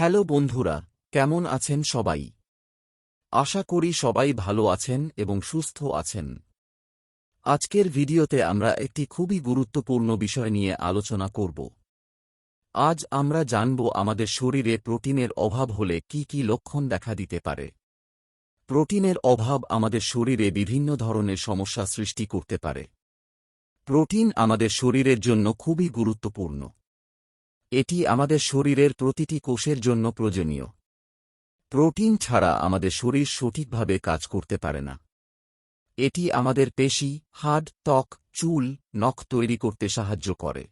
Hello বন্ধুরা, কেমন আছেন সবাই? আশা করি সবাই ভালো আছেন এবং সুস্থ আছেন। আজকের ভিডিওতে আমরা একটি খুবই গুরুত্বপূর্ণ বিষয় নিয়ে আলোচনা করব। আজ আমরা জানব আমাদের শরীরে প্রোটিনের অভাব হলে কি কি লক্ষণ দেখা দিতে পারে। প্রোটিনের অভাব আমাদের শরীরে বিভিন্ন ধরনের সমস্যা সৃষ্টি করতে পারে। প্রোটিন আমাদের শরীরের জন্য খুবই গুরুত্বপূর্ণ। এটি আমাদের শরীরের প্রতিটি কোষের জন্য প্রয়োজনীয়। প্রোটিন ছাড়া আমাদের শরীর সঠিকভাবে কাজ করতে পারে না। এটি আমাদের পেশি, হাড়, ত্বক, চুল, নখ তৈরি করতে সাহায্য করে।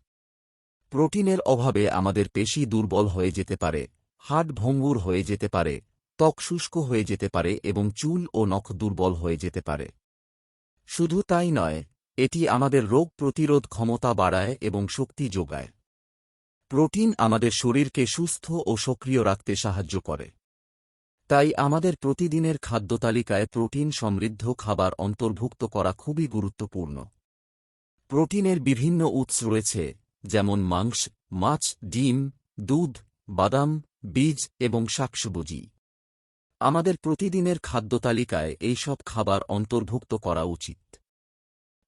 প্রোটিনের অভাবে আমাদের পেশি দুর্বল হয়ে যেতে পারে, হাড় ভঙ্গুর হয়ে যেতে পারে, ত্বক শুষ্ক হয়ে যেতে পারে এবং চুল ও নখ দুর্বল হয়ে যেতে পারে। শুধু তাই নয়, এটি আমাদের রোগ প্রতিরোধ ক্ষমতা বাড়ায় এবং শক্তি যোগায়। প্রোটিন আমাদের শরীরকে সুস্থ ও সক্রিয় রাখতে সাহায্য করে। তাই আমাদের প্রতিদিনের খাদ্য তালিকায় প্রোটিন সমৃদ্ধ খাবার অন্তর্ভুক্ত করা খুবই গুরুত্বপূর্ণ। প্রোটিনের বিভিন্ন উৎস রয়েছে, যেমন মাংস, মাছ, ডিম, দুধ, বাদাম, বীজ এবং শাকসবজি। আমাদের প্রতিদিনের খাদ্য তালিকায় এইসব খাবার অন্তর্ভুক্ত করা উচিত।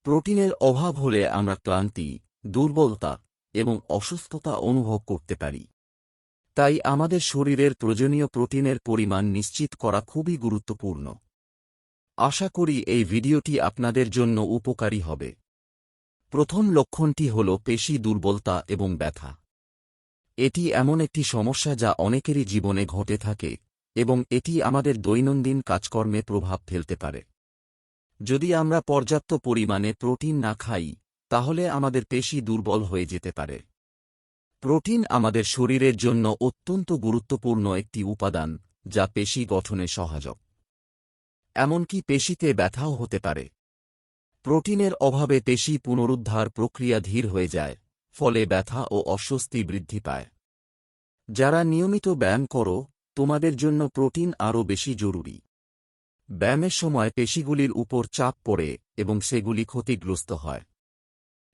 প্রোটিনের অভাব হলে আমরা ক্লান্তি, দুর্বলতা এবং অসুস্থতা অনুভব করতে পারি। তাই আমাদের শরীরের প্রয়োজনীয় প্রোটিনের পরিমাণ নিশ্চিত করা খুবই গুরুত্বপূর্ণ। আশা করি এই ভিডিওটি আপনাদের জন্য উপকারী হবে। প্রথম লক্ষণটি হল পেশি দুর্বলতা এবং ব্যথা। এটি এমন একটি সমস্যা যা অনেকেরই জীবনে ঘটে থাকে এবং এটি আমাদের দৈনন্দিন কাজকর্মে প্রভাব ফেলতে পারে। যদি আমরা পর্যাপ্ত পরিমাণে প্রোটিন না খাই তাহলে আমাদের পেশি দুর্বল হয়ে যেতে পারে। প্রোটিন আমাদের শরীরের জন্য অত্যন্ত গুরুত্বপূর্ণ একটি উপাদান, যা পেশি গঠনে সহায়ক। এমনকি পেশিতে ব্যথাও হতে পারে। প্রোটিনের অভাবে পেশি পুনরুদ্ধার প্রক্রিয়া ধীর হয়ে যায়, ফলে ব্যথা ও অস্বস্তি বৃদ্ধি পায়। যারা নিয়মিত ব্যায়াম করো, তোমাদের জন্য প্রোটিন আরও বেশি জরুরি। ব্যায়ামের সময় পেশিগুলির উপর চাপ পড়ে এবং সেগুলি ক্ষতিগ্রস্ত হয়।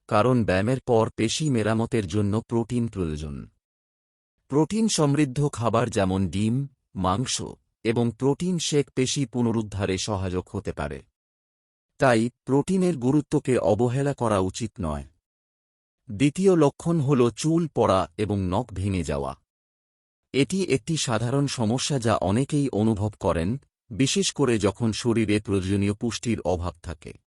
কারণ ব্যায়ামের পর পেশি মেরামতের জন্য প্রোটিন প্রয়োজন। প্রোটিন সমৃদ্ধ খাবার যেমন ডিম, মাংস এবং প্রোটিন শেক পেশি পুনরুদ্ধারে সহায়ক হতে পারে। তাই প্রোটিনের গুরুত্বকে অবহেলা করা উচিত নয়। দ্বিতীয় লক্ষণ হল চুল পড়া এবং নখ ভেঙে যাওয়া। এটি একটি সাধারণ সমস্যা যা অনেকেই অনুভব করেন, বিশেষ করে যখন শরীরে প্রয়োজনীয় পুষ্টির অভাব থাকে।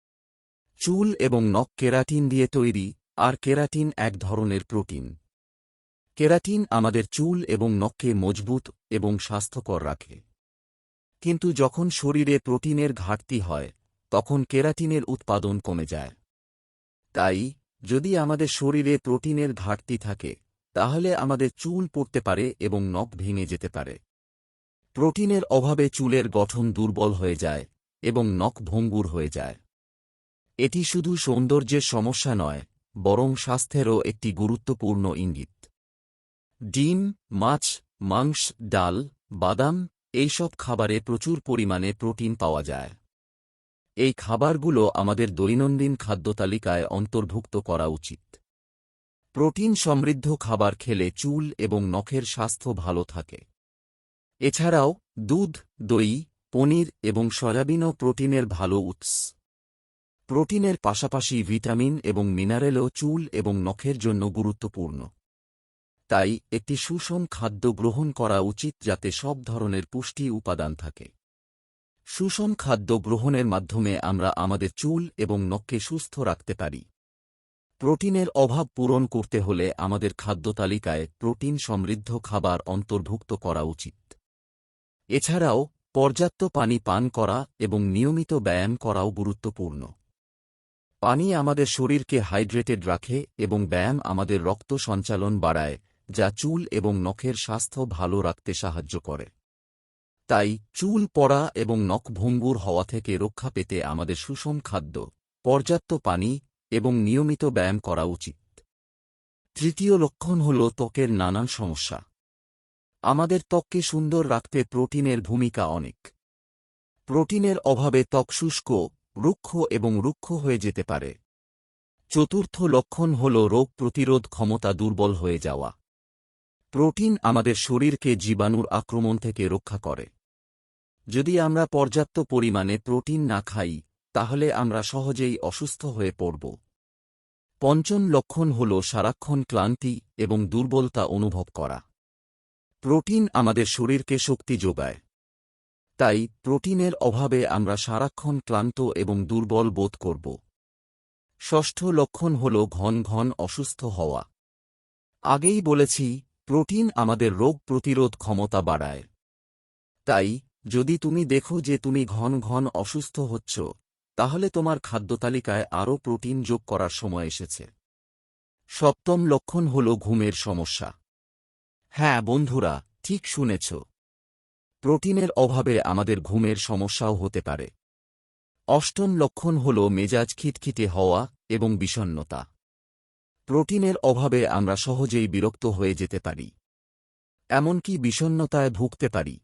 চুল এবং নখ কেরাটিন দিয়ে তৈরি, আর কেরাটিন এক ধরনের প্রোটিন। কেরাটিন আমাদের চুল এবং নখকে মজবুত এবং স্বাস্থ্যকর রাখে। কিন্তু যখন শরীরে প্রোটিনের ঘাটতি হয়, তখন কেরাটিনের উৎপাদন কমে যায়। তাই, যদি আমাদের শরীরে প্রোটিনের ঘাটতি থাকে, তাহলে আমাদের চুল পড়তে পারে এবং নখ ভেঙে যেতে পারে। প্রোটিনের অভাবে চুলের গঠন দুর্বল হয়ে যায় এবং নখ ভঙ্গুর হয়ে যায়। এটি শুধু সৌন্দর্যের সমস্যা নয়, বরং স্বাস্থ্যেরও একটি গুরুত্বপূর্ণ ইঙ্গিত। ডিম, মাছ, মাংস, ডাল, বাদাম, এইসব খাবারে প্রচুর পরিমাণে প্রোটিন পাওয়া যায়। এই খাবারগুলো আমাদের দৈনন্দিন খাদ্য তালিকায় অন্তর্ভুক্ত করা উচিত। প্রোটিন সমৃদ্ধ খাবার খেলে চুল এবং নখের স্বাস্থ্য ভালো থাকে। এছাড়াও দুধ, দই, পনির এবং সয়াবিনও প্রোটিনের ভালো উৎস। প্রোটিনের পাশাপাশি ভিটামিন এবং মিনারেলও চুল এবং নখের জন্য গুরুত্বপূর্ণ। তাই একটি সুষম খাদ্য গ্রহণ করা উচিত যাতে সব ধরনের পুষ্টি উপাদান থাকে। সুষম খাদ্য গ্রহণের মাধ্যমে আমরা আমাদের চুল এবং নখকে সুস্থ রাখতে পারি। প্রোটিনের অভাব পূরণ করতে হলে আমাদের খাদ্য তালিকায় প্রোটিন সমৃদ্ধ খাবার অন্তর্ভুক্ত করা উচিত। এছাড়াও, পর্যাপ্ত পানি পান করা এবং নিয়মিত ব্যায়াম করাও গুরুত্বপূর্ণ। পানি আমাদের শরীরকে হাইড্রেটেড রাখে এবং ব্যায়াম আমাদের রক্ত সঞ্চালন বাড়ায়, যা চুল এবং নখের স্বাস্থ্য ভালো রাখতে সাহায্য করে। তাই, চুল পড়া এবং নখ ভঙ্গুর হওয়া থেকে রক্ষা পেতে আমাদের সুষম খাদ্য, পর্যাপ্ত পানি এবং নিয়মিত ব্যায়াম করা উচিত। তৃতীয় লক্ষণ হল ত্বকের নানান সমস্যা। আমাদের ত্বককে সুন্দর রাখতে প্রোটিনের ভূমিকা অনেক। প্রোটিনের অভাবে ত্বক শুষ্ক রুক্ষ এবং রুক্ষ হয়ে যেতে পারে। চতুর্থ লক্ষণ হল রোগ প্রতিরোধ ক্ষমতা দুর্বল হয়ে যাওয়া। প্রোটিন আমাদের শরীরকে জীবাণুর আক্রমণ থেকে রক্ষা করে। যদি আমরা পর্যাপ্ত পরিমাণে প্রোটিন না খাই, তাহলে আমরা সহজেই অসুস্থ হয়ে পড়ব। পঞ্চম লক্ষণ হল সারাক্ষণ ক্লান্তি এবং দুর্বলতা অনুভব করা। প্রোটিন আমাদের শরীরকে শক্তি যোগায়। তাই প্রোটিনের অভাবে আমরা সারাক্ষণ ক্লান্ত এবং দুর্বল বোধ করব। ষষ্ঠ লক্ষণ হল ঘন ঘন অসুস্থ হওয়া। আগেই বলেছি, প্রোটিন আমাদের রোগ প্রতিরোধ ক্ষমতা বাড়ায়। তাই, যদি তুমি দেখো যে তুমি ঘন ঘন অসুস্থ হচ্ছ, তাহলে তোমার খাদ্যতালিকায় আরও প্রোটিন যোগ করার সময় এসেছে। সপ্তম লক্ষণ হল ঘুমের সমস্যা। হ্যাঁ বন্ধুরা, ঠিক শুনেছ। প্রোটিনের অভাবে আমাদের ঘুমের সমস্যাও হতে পারে। অষ্টম লক্ষণ হল মেজাজ খিটখিটে হওয়া এবং বিষণ্নতা প্রোটিনের অভাবে আমরা সহজেই বিরক্ত হয়ে যেতে পারি। এমনকি বিষণ্নতায় ভুগতে পারি।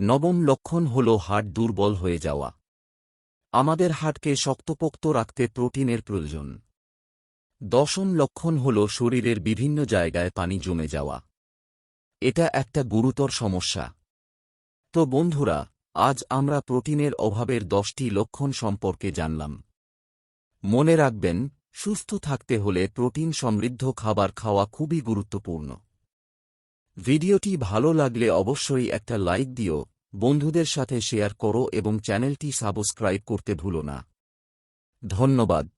নবম লক্ষণ হল হাট দুর্বল হয়ে যাওয়া। আমাদের হাটকে শক্তপোক্ত রাখতে প্রোটিনের প্রয়োজন। দশম লক্ষণ হল শরীরের বিভিন্ন জায়গায় পানি জমে যাওয়া। এটা একটা গুরুতর সমস্যা। তো বন্ধুরা, আজ আমরা প্রোটিনের অভাবের দশটি লক্ষণ সম্পর্কে জানলাম। মনে রাখবেন, সুস্থ থাকতে হলে প্রোটিন সমৃদ্ধ খাবার খাওয়া খুবই গুরুত্বপূর্ণ। ভিডিওটি ভালো লাগলে অবশ্যই একটা লাইক দিও, বন্ধুদের সাথে শেয়ার করো এবং চ্যানেলটি সাবস্ক্রাইব করতে ভুলো না। ধন্যবাদ।